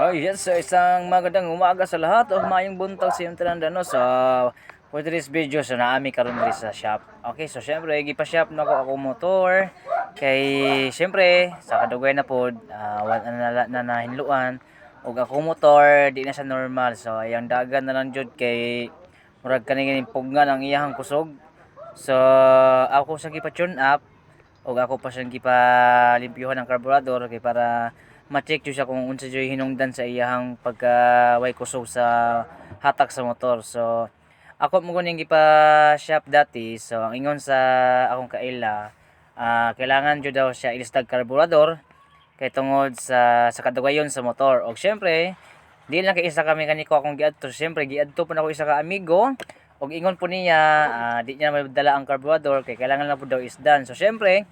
Oh yes, so isang magandang umaga sa lahat o mayong buntag sa iyong tinandano sa for this video so naami karon diri sa shop. Okay, so syempre gipa shop na ko ako motor kay syempre sa kadugay na pod uh, wala na, na, na nahinluan ug ako motor di na siya normal so ayang dagan na lang jud kay murag kani pugnan ang iyahang kusog. So ako sa gipa tune up ug ako pa siyang gipa limpyuhan ang carburetor kay para ma-check siya kung unsa jud hinungdan sa iyahang pagka way kusog sa hatak sa motor. So ako mo kuning gipa shop dati so ang ingon sa akong kaila ah, kailangan jud daw siya ilistag carburetor kay tungod sa sa kadugayon sa motor. Og syempre di lang kay isa ka mekaniko akong giadto. Syempre giadto na ako isa ka amigo og ingon po niya ah, di niya madala ang carburetor kay kailangan lang po daw isdan. So syempre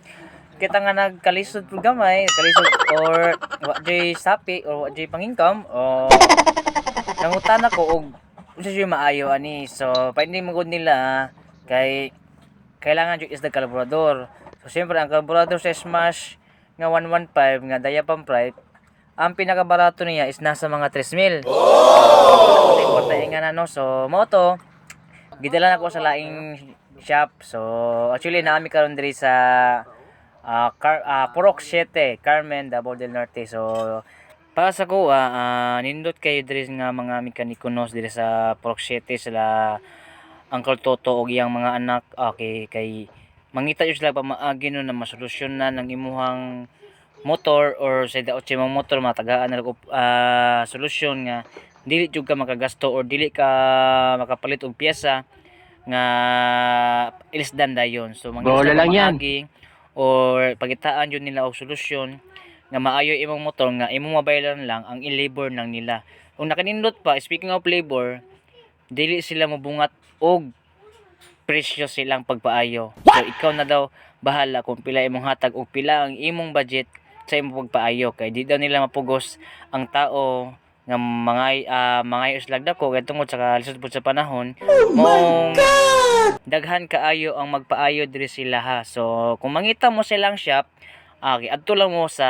kita nga nagkalisod po gamay, kalisod or wa jay sapi or wa jay pangingkam o nangutan ako og unsa jay maayo ani. So paindi mo gud nila kay kailangan jud is the carburetor. So syempre ang carburetor sa Smash nga 115 nga daya pang price ang pinakabarato niya is nasa mga 3,000. Oh! nga na no. So mo to gidala na ko sa laing shop. So actually naami karon diri sa ah Car ah, Purok 7, Carmen, Davao del Norte. So para sa ko ah, nindot kayo diri nga mga mekaniko nos diri sa Purok 7 sila Uncle Toto og iyang mga anak okay kay mangita jud sila pamaagi no na masolusyon na ng imuhang motor or sa daot sa imong motor matagaan na ah, solusyon nga dili jud ka makagasto or dili ka makapalit og piyesa nga ilisdan dayon so mangita Bola lang yan. Or pagitaan yun nila og solusyon nga maayo imong motor nga imong mabayaran lang ang i-labor nang nila. Kung nakanindot pa, speaking of labor, dili sila mabungat og presyo silang pagpaayo. So ikaw na daw bahala kung pila imong hatag og pila ang imong budget sa imong pagpaayo kay di daw nila mapugos ang tao nga mga uh, mga islag dako kay tungod sa kalisod sa panahon mong daghan kaayo ang magpaayo diri sila ha. So kung mangita mo silang shop, okay, adto lang mo sa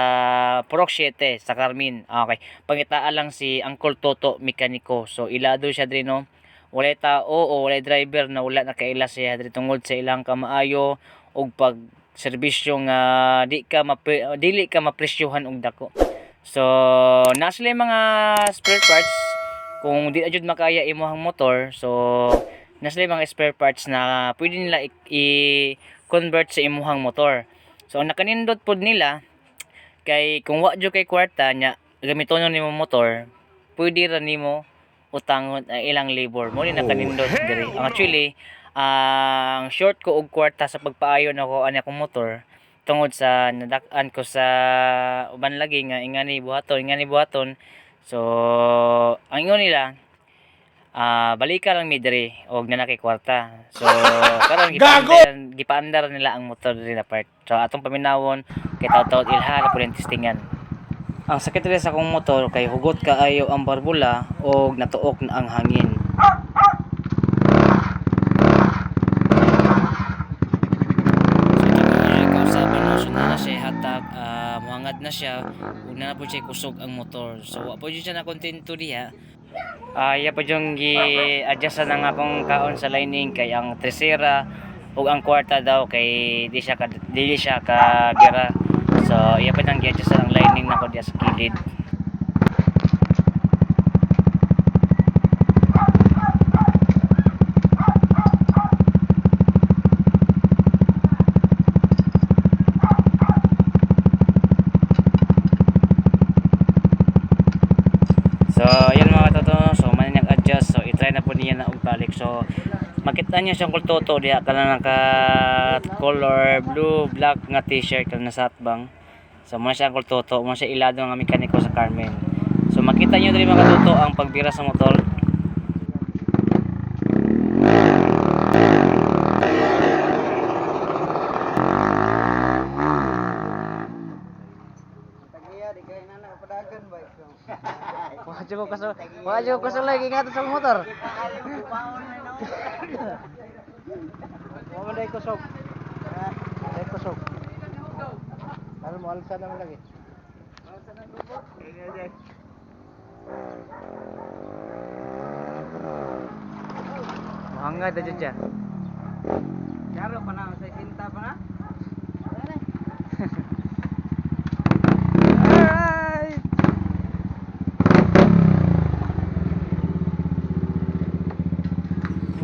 Purok 7 sa Carmen. Okay, pangitaan lang si Uncle Toto mekaniko. So ilado siya diri no. Wala tao o wala driver na wala nakaila siya diri tungod sa ilang kamaayo og pag serbisyo nga di ka mapre, dili ka mapresyohan og dako. So na yung mga spare parts kung di na jud makaya imong motor so na sila yung mga spare parts na pwede nila i-convert sa imuhang motor. So ang nakanindot pod nila kay kung wa jud kay kwarta nya gamiton nimo motor, pwede ra nimo utangon ang ilang labor mo ni nakanindot diri. Ang actually ang short ko og kwarta sa pagpaayo nako ani akong motor tungod sa nadak-an ko sa uban lagi nga ingani buhaton ingani buhaton so ang ingon nila ah balika lang mi diri og nanaki kwarta. So karon gipaandar gipaandar nila ang motor diri na part. So atong paminawon kay taw-taw ilha na pud testingan. Ang sakit diri sa akong motor kay hugot kaayo ang barbula og natuok na ang hangin. na na hatag ah, muhangad na siya ug na na po siya kusog ang motor so wa po siya na kontento diha Ah, iya pa yung gi-adjust na nga akong kaon sa lining kay ang tresera ug ang kwarta daw kay di siya ka dili siya ka gira. So iya pa nang gi-adjust ang lining nako diya sa kilid. So, ayan mga toto, so man nag-adjust, so i-try na po niya na og balik. So, makita niya siyang kultoto diha ka na naka color blue, black nga t-shirt na satbang. So, mo siya kultoto, mo siya ilado nga mekaniko sa Carmen. So, makita niyo diri mga toto ang pagbira sa motor. cukup kesel. Wah cukup kesel lagi ingat sel motor. Mau naik kosong naik kosong kalau mau alasan apa lagi? Ini aja Hangga ada jejak. Jarak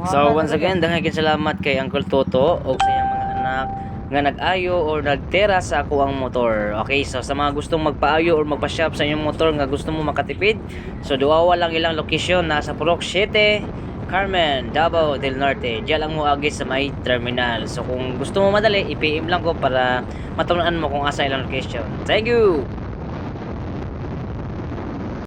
So once again, dangay salamat kay Uncle Toto o sa iyang mga anak nga nag-ayo or nagtera sa ako ang motor. Okay, so sa mga gustong magpaayo or magpa-shop sa inyong motor nga gusto mo makatipid, so duwawa lang ilang location nasa Purok 7, Carmen, Davao del Norte. Diyan lang mo agi sa may terminal. So kung gusto mo madali, i-PM lang ko para matunan mo kung asa ilang location. Thank you!